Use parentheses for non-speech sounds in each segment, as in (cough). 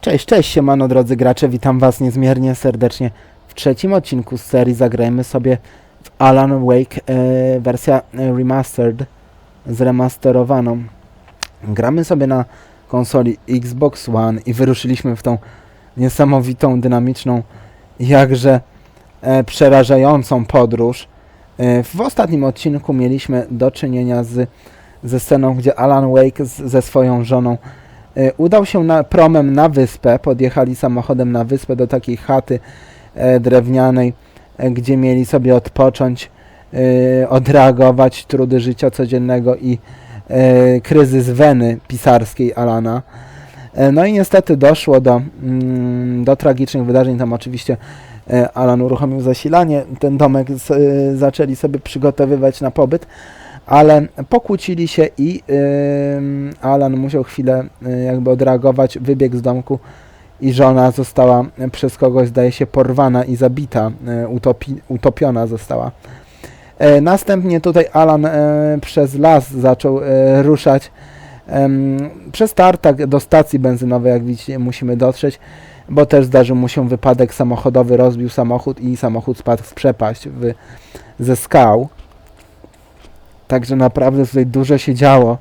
Cześć, cześć, siemano drodzy gracze, witam was niezmiernie serdecznie. W trzecim odcinku z serii zagrajmy sobie w Alan Wake e, wersja e, remastered, zremasterowaną. Gramy sobie na konsoli Xbox One i wyruszyliśmy w tą niesamowitą, dynamiczną, jakże e, przerażającą podróż. E, w ostatnim odcinku mieliśmy do czynienia z, ze sceną, gdzie Alan Wake z, ze swoją żoną Udał się na, promem na wyspę, podjechali samochodem na wyspę do takiej chaty e, drewnianej, e, gdzie mieli sobie odpocząć, e, odreagować trudy życia codziennego i e, kryzys weny pisarskiej Alana. E, no i niestety doszło do, mm, do tragicznych wydarzeń. Tam oczywiście e, Alan uruchomił zasilanie, ten domek z, e, zaczęli sobie przygotowywać na pobyt ale pokłócili się i Alan musiał chwilę y, jakby odreagować, wybiegł z domku i żona została przez kogoś, zdaje się, porwana i zabita, y, utopi, utopiona została. E, następnie tutaj Alan e, przez las zaczął e, ruszać. Przez tartak do stacji benzynowej, jak widzicie, musimy dotrzeć, bo też zdarzył mu się wypadek samochodowy, rozbił samochód i samochód spadł w przepaść w, ze skał. Także naprawdę tutaj dużo się działo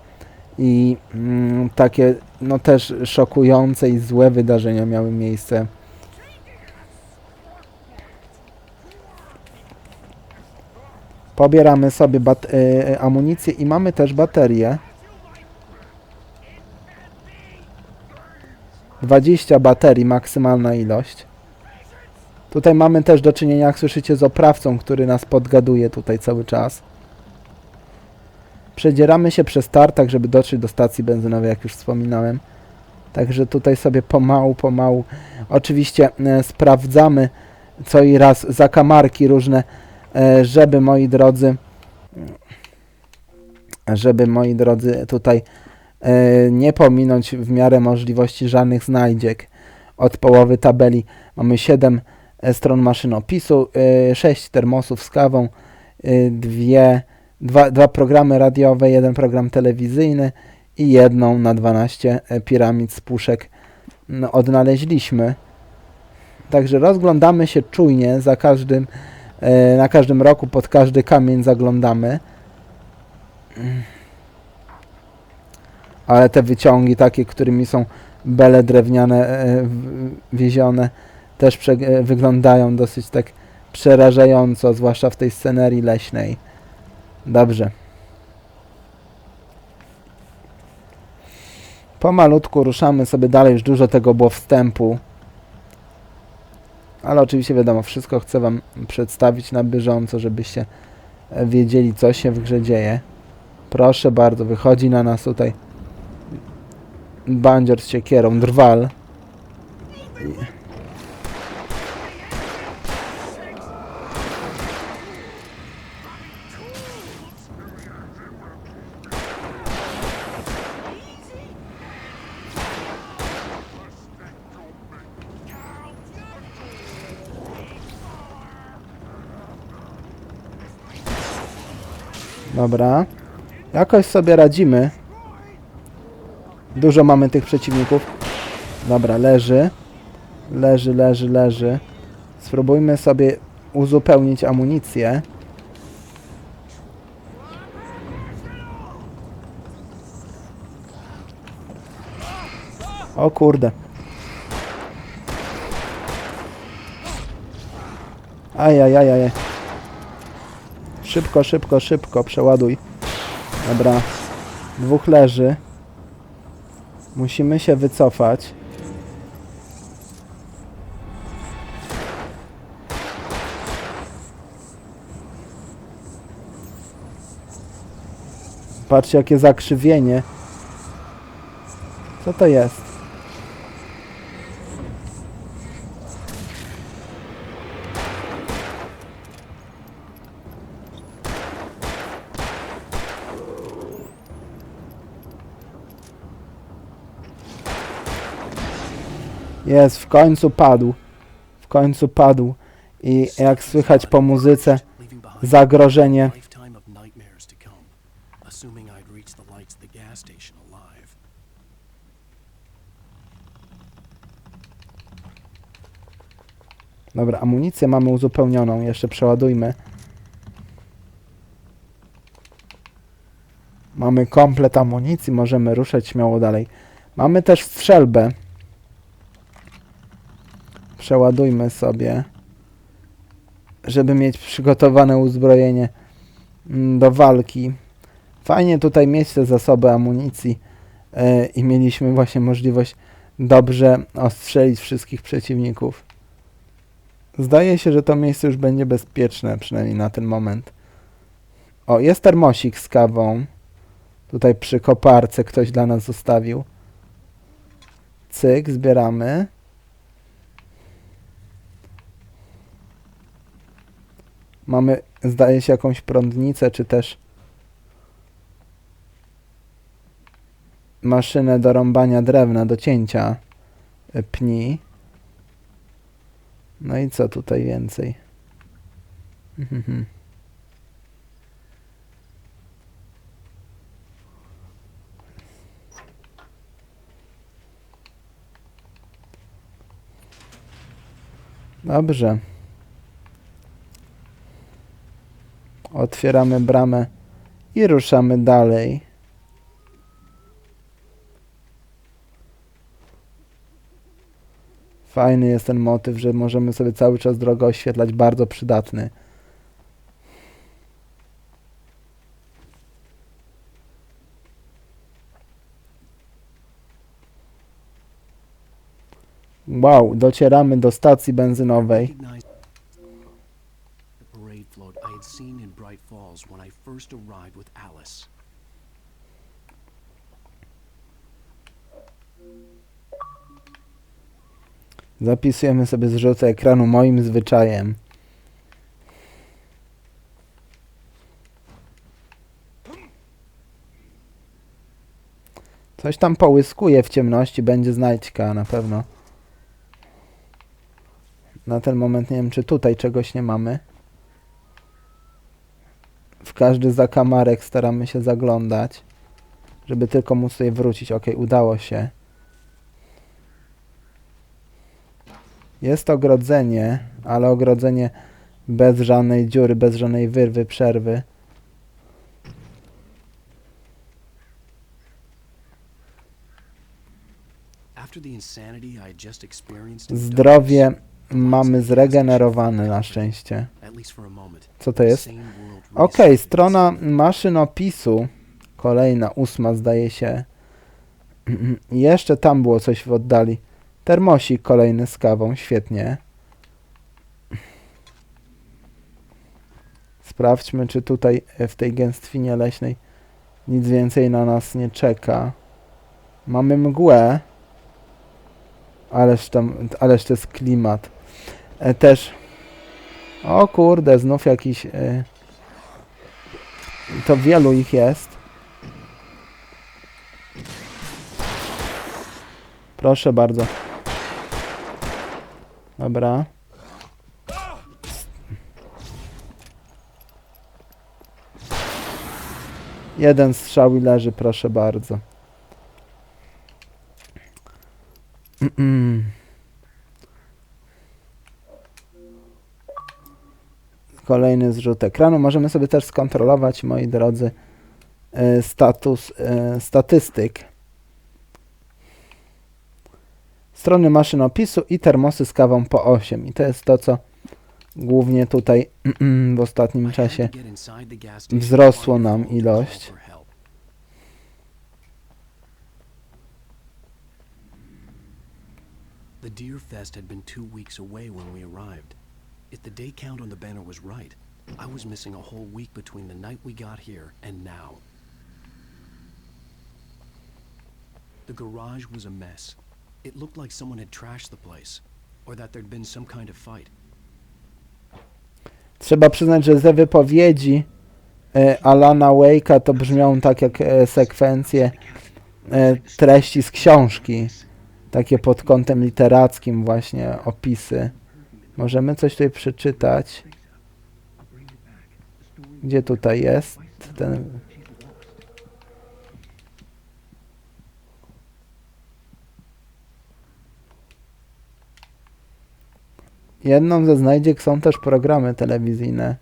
i mm, takie no też szokujące i złe wydarzenia miały miejsce. Pobieramy sobie y, amunicję i mamy też baterię. 20 baterii, maksymalna ilość. Tutaj mamy też do czynienia, jak słyszycie, z oprawcą, który nas podgaduje tutaj cały czas. Przedzieramy się przez tartak, żeby dotrzeć do stacji benzynowej, jak już wspominałem. Także tutaj sobie pomału, pomału. Oczywiście e, sprawdzamy co i raz zakamarki różne, e, żeby moi drodzy, żeby moi drodzy tutaj e, nie pominąć w miarę możliwości żadnych znajdziek. Od połowy tabeli mamy 7 e, stron maszynopisu, e, 6 termosów z kawą, e, dwie dwa, dwa programy radiowe, jeden program telewizyjny i jedną na 12 e, piramid z puszek no, odnaleźliśmy. Także rozglądamy się czujnie za każdym, e, na każdym roku pod każdy kamień zaglądamy. Ale te wyciągi takie, którymi są bele drewniane e, wiezione, też e, wyglądają dosyć tak przerażająco, zwłaszcza w tej scenerii leśnej. Dobrze. Pomalutku ruszamy sobie dalej, już dużo tego było wstępu. Ale oczywiście wiadomo, wszystko chcę Wam przedstawić na bieżąco, żebyście wiedzieli, co się w grze dzieje. Proszę bardzo, wychodzi na nas tutaj bandzior z siekierą, drwal. I- Dobra. Jakoś sobie radzimy. Dużo mamy tych przeciwników. Dobra, leży. Leży, leży, leży. Spróbujmy sobie uzupełnić amunicję. O kurde. Ajajajaj. Szybko, szybko, szybko, przeładuj. Dobra. Dwóch leży. Musimy się wycofać. Patrzcie jakie zakrzywienie. Co to jest? Jest, w końcu padł. W końcu padł. I jak słychać po muzyce, zagrożenie. Dobra, amunicję mamy uzupełnioną. Jeszcze przeładujmy. Mamy komplet amunicji, możemy ruszać śmiało dalej. Mamy też strzelbę. Przeładujmy sobie, żeby mieć przygotowane uzbrojenie mm, do walki. Fajnie tutaj mieć te zasoby amunicji e, i mieliśmy właśnie możliwość dobrze ostrzelić wszystkich przeciwników. Zdaje się, że to miejsce już będzie bezpieczne, przynajmniej na ten moment. O, jest termosik z kawą. Tutaj przy koparce ktoś dla nas zostawił. Cyk, zbieramy. Mamy, zdaje się, jakąś prądnicę, czy też maszynę do rąbania drewna, do cięcia y, pni. No i co tutaj więcej? (laughs) Dobrze. Otwieramy bramę i ruszamy dalej. Fajny jest ten motyw, że możemy sobie cały czas drogę oświetlać, bardzo przydatny. Wow, docieramy do stacji benzynowej. Recognized the parade float I had seen in Bright Falls when I first arrived with Alice. Zapisujemy sobie zrzut ekranu moim zwyczajem. Coś tam połyskuje w ciemności, będzie znajdźka na pewno. Na ten moment nie wiem, czy tutaj czegoś nie mamy. W każdy zakamarek staramy się zaglądać, żeby tylko móc tutaj wrócić. Ok, udało się. Jest ogrodzenie, ale ogrodzenie bez żadnej dziury, bez żadnej wyrwy, przerwy. Zdrowie mamy zregenerowane na szczęście. Co to jest? resetted strona maszynopisu. Kolejna, ósma zdaje się. (clears throat) Jeszcze tam było coś w oddali. Termosik kolejny z kawą, świetnie. Sprawdźmy, czy tutaj e, w tej gęstwinie leśnej nic więcej na nas nie czeka. Mamy mgłę. Ależ tam, ależ to jest klimat. E, też. O kurde, znów jakiś. E, to wielu ich jest. Proszę bardzo. Dobra. Jeden strzał i leży, proszę bardzo. Mm-mm. Kolejny zrzut ekranu. Możemy sobie też skontrolować, moi drodzy, e, status e, statystyk. Strony maszynopisu i termosy z kawą po 8. I to jest to, co głównie tutaj (clears throat) w ostatnim czasie wzrosło nam ilość. The Deer Fest had been two weeks away when we arrived. If the day count on the banner was right, I was missing a whole week between the night we got here and now. The garage was a mess. It looked like someone had trashed the place, or that there'd been some kind of fight. Trzeba przyznać, że ze wypowiedzi e, Alana Wake'a to brzmią tak jak e, sekwencje e, treści z książki. Takie pod kątem literackim właśnie opisy. Możemy coś tutaj przeczytać. Gdzie tutaj jest ten... Jedną ze znajdziek są też programy telewizyjne.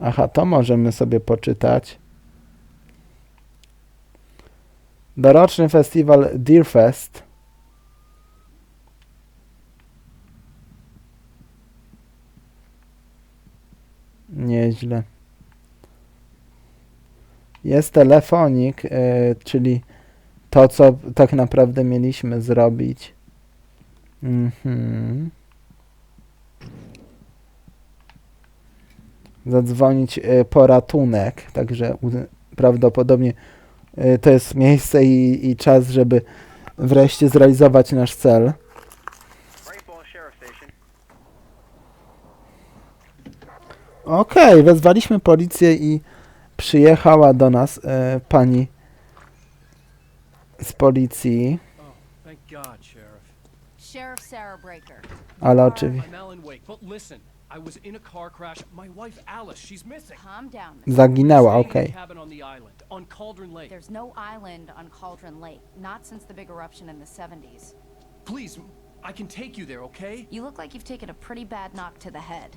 Aha, to możemy sobie poczytać. Doroczny festiwal Deerfest. Nieźle. Jest telefonik, y, czyli to, co tak naprawdę mieliśmy zrobić. Mhm. Zadzwonić y, po ratunek, także prawdopodobnie to jest miejsce i, i czas, żeby wreszcie zrealizować nasz cel. Okej, wezwaliśmy policję i przyjechała do nas e, pani z policji, Oh, ale oczywiście I'm Alan Wake, but listen. I was in a car crash. My wife Alice, she's missing. Calm down. Miss. zaginęła, Staying in okej. a cabin on the island, on Cauldron Lake. There's no island on Cauldron Lake, not since the big eruption in the 70s. Please, I can take you there, okay? You look like you've taken a pretty bad knock to the head.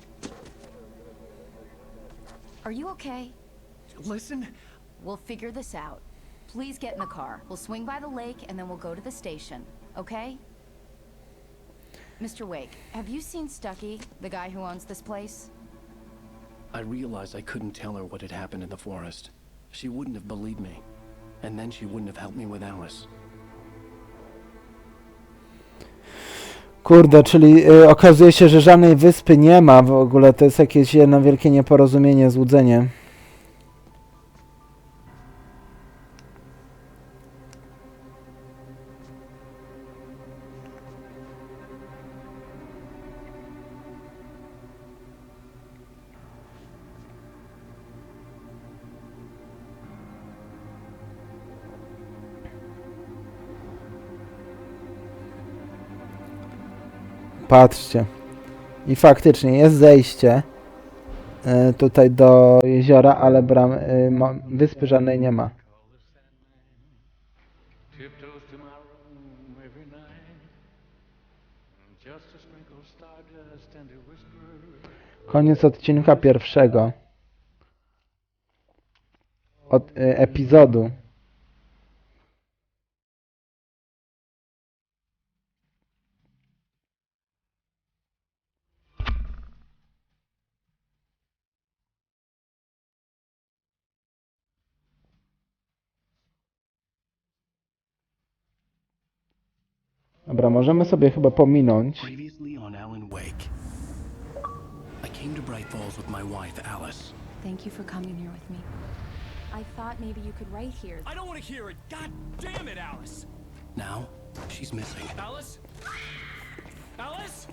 Are you okay? Listen, We'll figure this out. Please get in the car. We'll swing by the lake and then we'll go to the station, okay? Mr. Wake, have you seen Stucky, the guy who owns this place? I realized I couldn't tell her what had happened in the forest. She wouldn't have believed me. And then she wouldn't have helped me with Alice. Kurde, czyli y, okazuje się, że żadnej wyspy nie ma w ogóle, to jest jakieś jedno wielkie nieporozumienie, złudzenie. Patrzcie. I faktycznie jest zejście e, tutaj do jeziora, ale bram, e, mo- wyspy żadnej nie ma. Koniec odcinka pierwszego. Od e, epizodu. Dobra, możemy sobie chyba pominąć. Thank you for coming here with me. I thought maybe you could write here. I don't want to hear it. God damn it, Alice. Now, she's missing. Alice? Alice?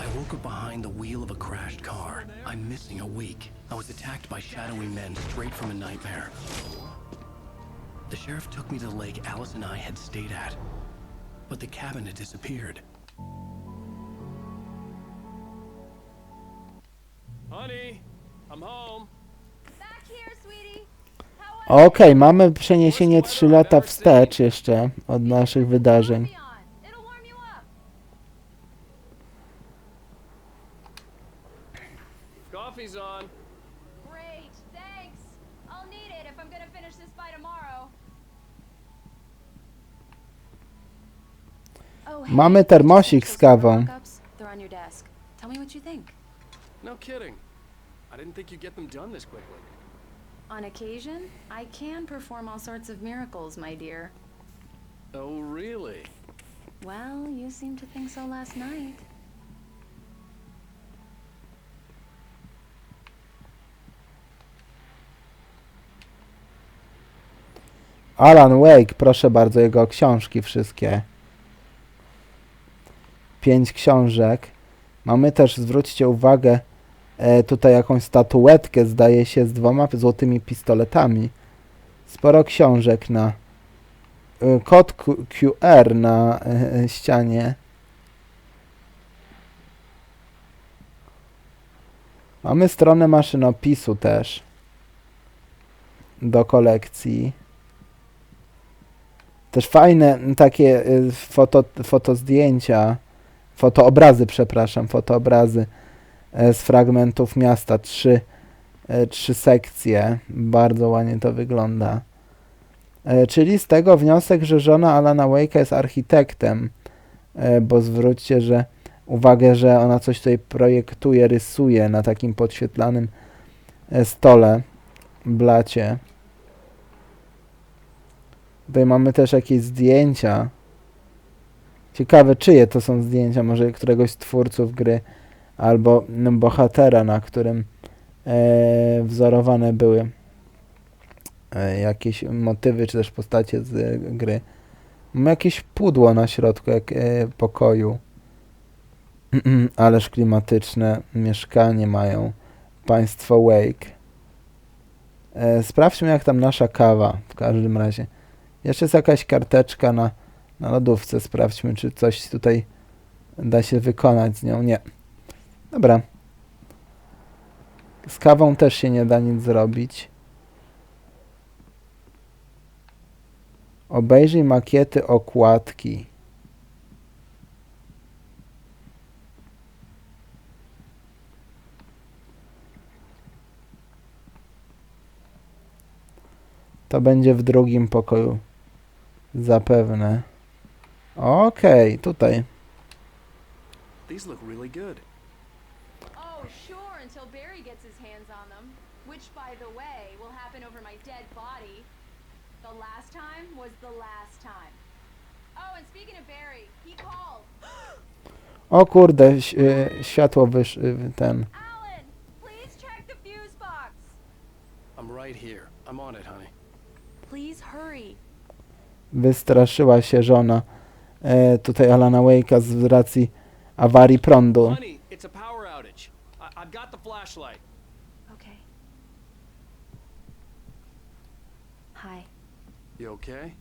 I woke up behind the wheel of a crashed car. I'm missing a week. I was attacked by shadowy men straight from a nightmare. The sheriff took me to the lake Alice and I had stayed at. But the cabin had disappeared. Honey, I'm home. Back here, sweetie. How Okej, mamy przeniesienie 3 lata wstecz jeszcze od naszych wydarzeń. on? It'll warm you up. Coffee's on. Great, thanks. I'll need it if I'm gonna finish this by tomorrow. Oh, hey, Mamy termosik z kawą. No kidding. I didn't think you'd get them done this quickly. On occasion, I can perform all sorts of miracles, my dear. Oh, really? Well, you seemed to think so last night. Alan Wake, proszę bardzo, jego książki wszystkie. Pięć książek. Mamy też, zwróćcie uwagę, e, tutaj jakąś statuetkę, zdaje się, z dwoma złotymi pistoletami. Sporo książek na e, kod QR na e, ścianie. Mamy stronę maszynopisu też. do kolekcji. Też fajne takie foto, fotozdjęcia, fotoobrazy, przepraszam, fotoobrazy e, z fragmentów miasta. Trzy, e, trzy sekcje. Bardzo ładnie to wygląda. E, Czyli z tego wniosek, że żona Alana Wake'a jest architektem, bo zwróćcie, że uwagę, że ona coś tutaj projektuje, rysuje na takim podświetlanym stole, blacie. Tutaj mamy też jakieś zdjęcia. Ciekawe, czyje to są zdjęcia, może któregoś z twórców gry, albo bohatera, na którym e, wzorowane były e, jakieś motywy, czy też postacie z e, gry. Mamy jakieś pudło na środku jak, e, pokoju. (clears throat) Ależ klimatyczne mieszkanie mają państwo Wake. E, sprawdźmy jak tam nasza kawa w każdym razie. Jeszcze jest jakaś karteczka na, na lodówce. Sprawdźmy czy coś tutaj da się wykonać z nią. Nie. Dobra. Z kawą też się nie da nic zrobić. Obejrzyj makiety okładki. To będzie w drugim pokoju. Zapewne. Okej, tutaj. These look really good. Oh, sure, until Barry gets his hands on them. Which, by the way, will happen over my dead body. The last time was the last time. Oh, and speaking of Barry, he called. (gasps) O kurde, ś- y, światło wysz... y, ten. Alan, please check the fuse box. I'm right here. I'm on it, honey. Please hurry. Wystraszyła się żona e, tutaj Alana Wake'a z racji awarii prądu. Okay. Hi, You okay?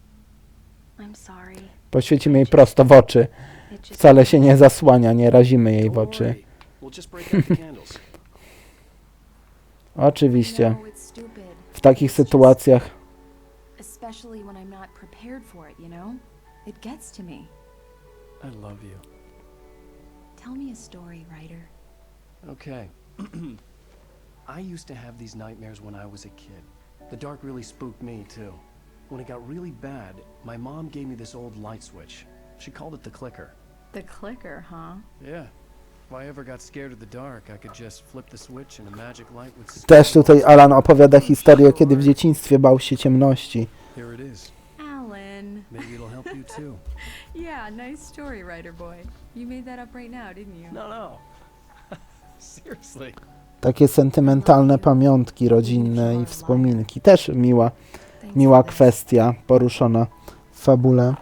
I'm sorry. Poświecimy jej prosto w oczy. Wcale się nie zasłania, nie razimy jej w oczy. (laughs) Oczywiście. No. W takich sytuacjach Especially when I'm not prepared for it, you know? It gets to me. I love you. Tell me a story, writer. Okay. (clears throat) I used to have these nightmares when I was a kid. The dark really spooked me, too. When it got really bad, my mom gave me this old light switch. She called it the clicker. The clicker, huh? Yeah. If I ever got scared of the dark, I could just flip the switch and a magic light would spin też tutaj Alan opowiada historię, kiedy w dzieciństwie bał się ciemności. Here it is. Maybe it'll help you too. (laughs) Yeah, nice story, writer boy. You made that up right now, didn't you? No, no. (laughs) Seriously. Takie sentymentalne pamiątki rodzinne i wspominki. Też miła, miła kwestia poruszona w fabule.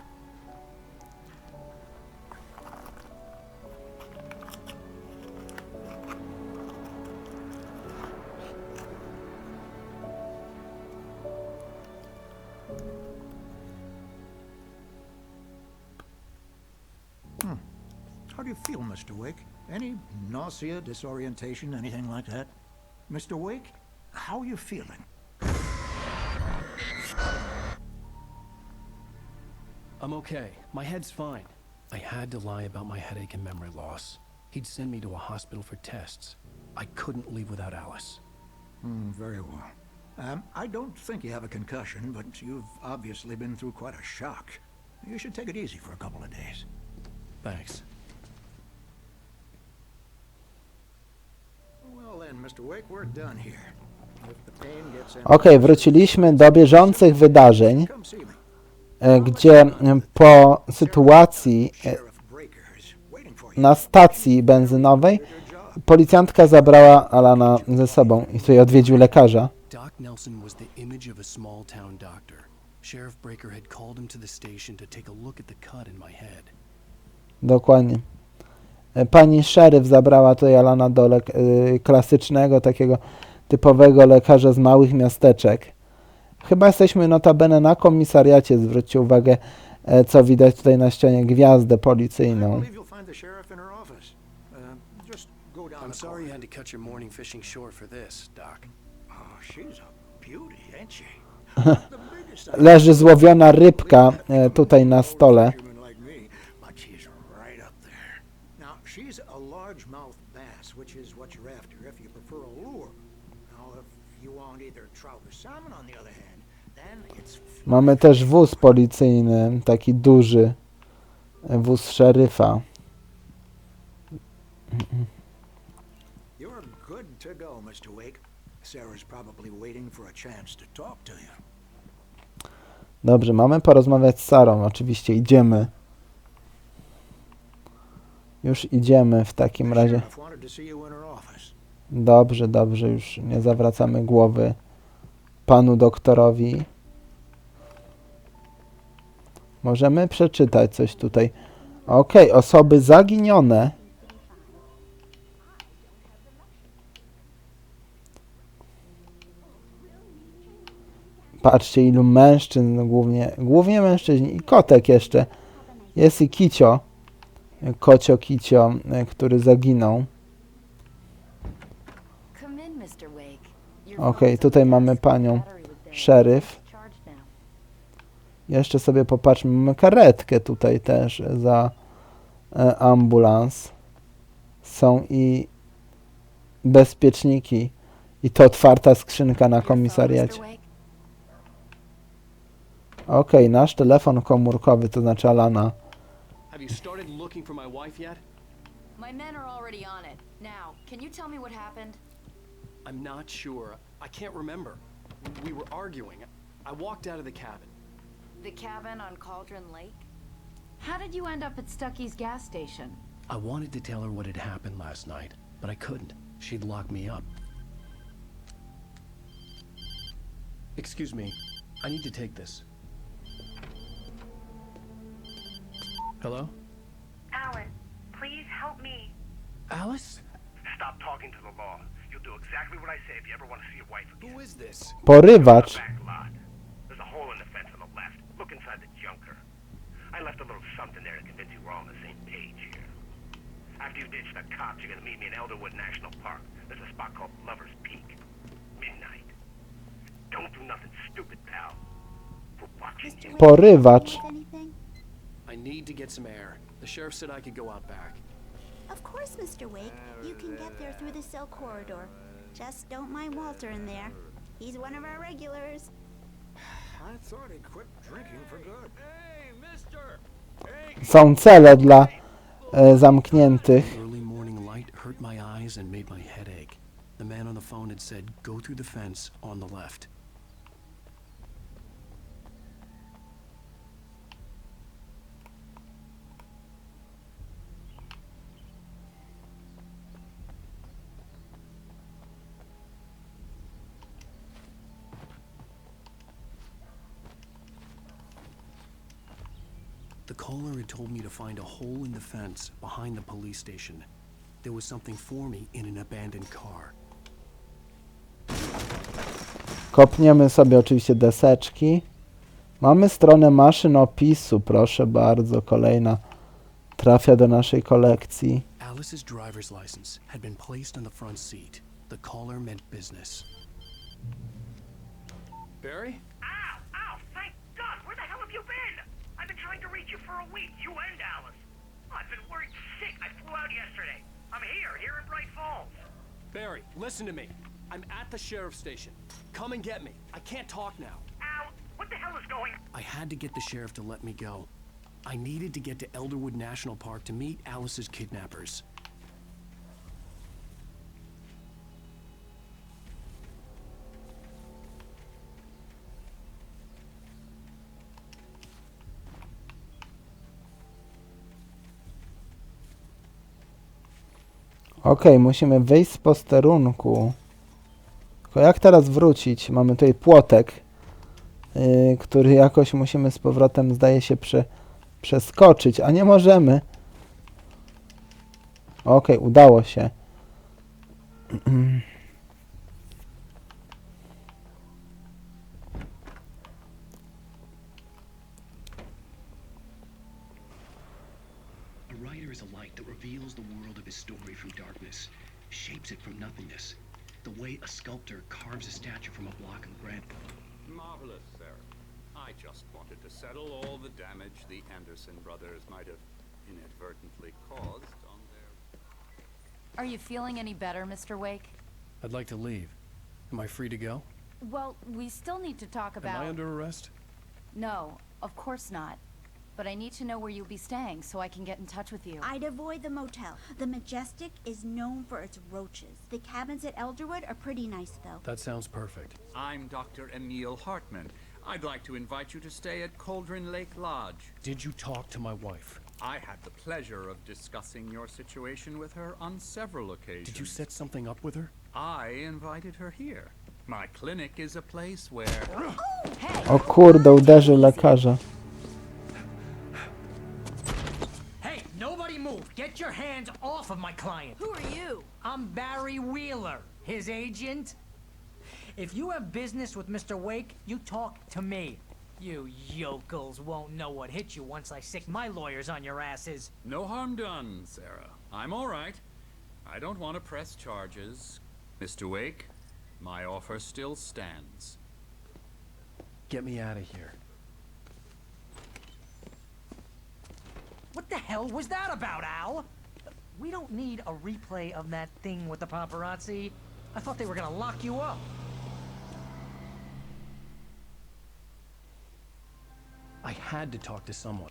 How do you feel, Mr. Wake? Any nausea, disorientation, anything like that? Mr. Wake, how are you feeling? I'm okay. My head's fine. I had to lie about my headache and memory loss. He'd send me to a hospital for tests. I couldn't leave without Alice. Hmm, very well. Um, I don't think you have a concussion, but you've obviously been through quite a shock. You should take it easy for a couple of days. Thanks. Okej, wróciliśmy do bieżących wydarzeń, e, gdzie e, po sytuacji e, na stacji benzynowej policjantka zabrała Alana ze sobą i tutaj odwiedził lekarza. Doc Nelson was the image of a small town doctor. Sheriff Breaker had called him to the station to take a look at the cut in my head. Dokładnie. E, Pani szeryf zabrała tutaj Alana do lek- y, klasycznego, takiego typowego lekarza z małych miasteczek. Chyba jesteśmy notabene na komisariacie, zwróćcie uwagę, e, co widać tutaj na ścianie, gwiazdę policyjną. Uh, just go down I'm the sorry you corridor. had to cut your morning fishing short for this, Doc. Oh, she's a beauty, ain't she? (laughs) The biggest I Leży złowiona rybka e, tutaj na stole. fisherman like me, but she's right up there. Now, she's a largemouth bass, which is what you're after if you prefer a lure. Now, if you want either trout or salmon, on the other hand, then it's Mamy też wóz policyjny, taki duży. Wóz szeryfa. You're good to go, Mr. Wake. Sarah's probably waiting for a chance to talk to you. Dobrze, mamy porozmawiać z Sarą. Oczywiście idziemy. Już idziemy w takim razie. Dobrze, dobrze, już nie zawracamy głowy panu doktorowi. Możemy przeczytać coś tutaj. Okej, osoby zaginione. Patrzcie, ilu mężczyzn, głównie, głównie mężczyźni i kotek jeszcze. Jest i Kicio, kocio Kicio, e, który zaginął. Phone's tutaj mamy panią szeryf. Jeszcze sobie popatrzmy, mamy karetkę tutaj też za e, ambulans. Są i bezpieczniki. I to otwarta skrzynka na komisariacie. Okej, nasz telefon komórkowy, to znaczy Alana. Have you started looking for my wife yet? My men are already on it. Now, can you tell me what happened? I'm not sure. I can't remember. We were arguing. I walked out of the cabin. The cabin on Cauldron Lake? How did you end up at Stucky's gas station? I wanted to tell her what had happened last night, but I couldn't. She'd lock me up. Excuse me. I need to take this. Hello? Alan, please help me. Alice? Stop talking to the law. You'll do exactly what I say if you ever want to see your wife again. Who is this? Porywacz. Back lot. There's a hole in the fence on the left. Look inside the junker. I left a little something there to convince you we're all on the same page here. After you ditch the cops, you're gonna meet me in Elderwood National Park. There's a spot called Lover's Peak. Midnight. Don't do nothing stupid, pal. We're watching you. Porywacz. I need to get some air. The sheriff said I could go out back. Of course, Mr. Wake. You can get there through the cell corridor. Just don't mind Walter in there. He's one of our regulars. (sighs) I thought he quit drinking for good. Są cele dla e, zamkniętych. The man on the phone had said, go through the fence on the left. The caller had told me to find a hole in the fence behind the police station. There was something for me in an abandoned car. Kopniemy sobie oczywiście deseczki. Mamy stronę maszynopisu, proszę bardzo. Kolejna trafia do naszej kolekcji. Alice's driver's license had been placed on the front seat. The caller meant business. Barry? Ow! Ow! Thank God! Where the hell have you been? I've been trying to reach you for a week, you and Alice. I've been worried sick. I flew out yesterday. I'm here, here in Bright Falls. Barry, listen to me. I'm at the sheriff's station. Come and get me. I can't talk now. Ow! What the hell is going on? I had to get the sheriff to let me go. I needed to get to Elderwood National Park to meet Alice's kidnappers. Okej, musimy wyjść z posterunku. Tylko jak teraz wrócić? Mamy tutaj płotek, yy, który jakoś musimy z powrotem, zdaje się, prze, przeskoczyć, a nie możemy. Okej, udało się. (clears throat) A is a light that reveals the world of his story from darkness, shapes it from nothingness, the way a sculptor carves a statue from a block of granite. Marvelous, sir. I just wanted to settle all the damage the Anderson brothers might have inadvertently caused on their. Are you feeling any better, Mr. Wake? I'd like to leave. Am I free to go? Well, we still need to talk about... Am I under arrest? No, of course not. But I need to know where you'll be staying so I can get in touch with you. I'd avoid the motel. The Majestic is known for its roaches. The cabins at Elderwood are pretty nice, though. That sounds perfect. I'm Dr. Emil Hartman. I'd like to invite you to stay at Cauldron Lake Lodge. Did you talk to my wife? I had the pleasure of discussing your situation with her on several occasions. Did you set something up with her? I invited her here. My clinic is a place where. Oh, o oh, kurde, uderzył lekarza. Get your hands off of my client. Who are you? I'm Barry Wheeler, his agent. If you have business with Mr. Wake, you talk to me. You yokels won't know what hit you once I sick my lawyers on your asses. No harm done, Sarah. I'm all right. I don't want to press charges. Mr. Wake, my offer still stands. Get me out of here. What the hell was that about, Al? We don't need a replay of that thing with the paparazzi. I thought they were gonna lock you up. I had to talk to someone.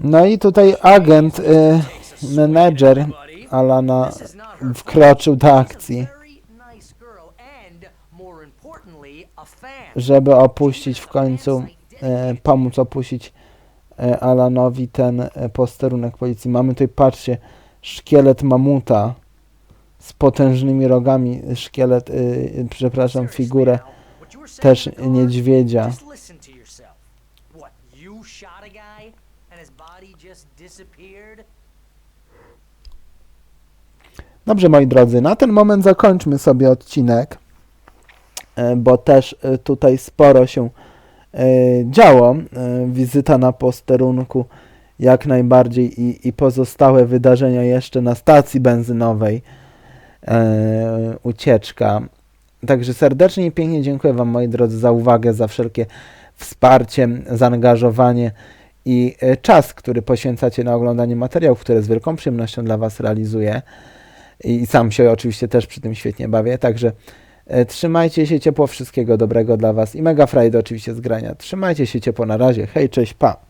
No i tutaj agent, y, menedżer Alana wkroczył do akcji, żeby opuścić w końcu, e, pomóc opuścić e, Alanowi ten e, posterunek policji. Mamy tutaj, patrzcie, szkielet mamuta z potężnymi rogami, szkielet, y, przepraszam, figurę też niedźwiedzia. Just listen to yourself. What, you shot a guy and his body just disappeared? Dobrze, moi drodzy, na ten moment zakończmy sobie odcinek, e, bo też e, tutaj sporo się e, działo. Wizyta na posterunku jak najbardziej i, i pozostałe wydarzenia jeszcze na stacji benzynowej, ucieczka. Także serdecznie i pięknie dziękuję Wam, moi drodzy, za uwagę, za wszelkie wsparcie, zaangażowanie i e, czas, który poświęcacie na oglądanie materiałów, które z wielką przyjemnością dla Was realizuję i sam się oczywiście też przy tym świetnie bawię, także e, trzymajcie się ciepło, wszystkiego dobrego dla Was i mega frajdy oczywiście z grania. Trzymajcie się ciepło, na razie, hej, cześć, pa!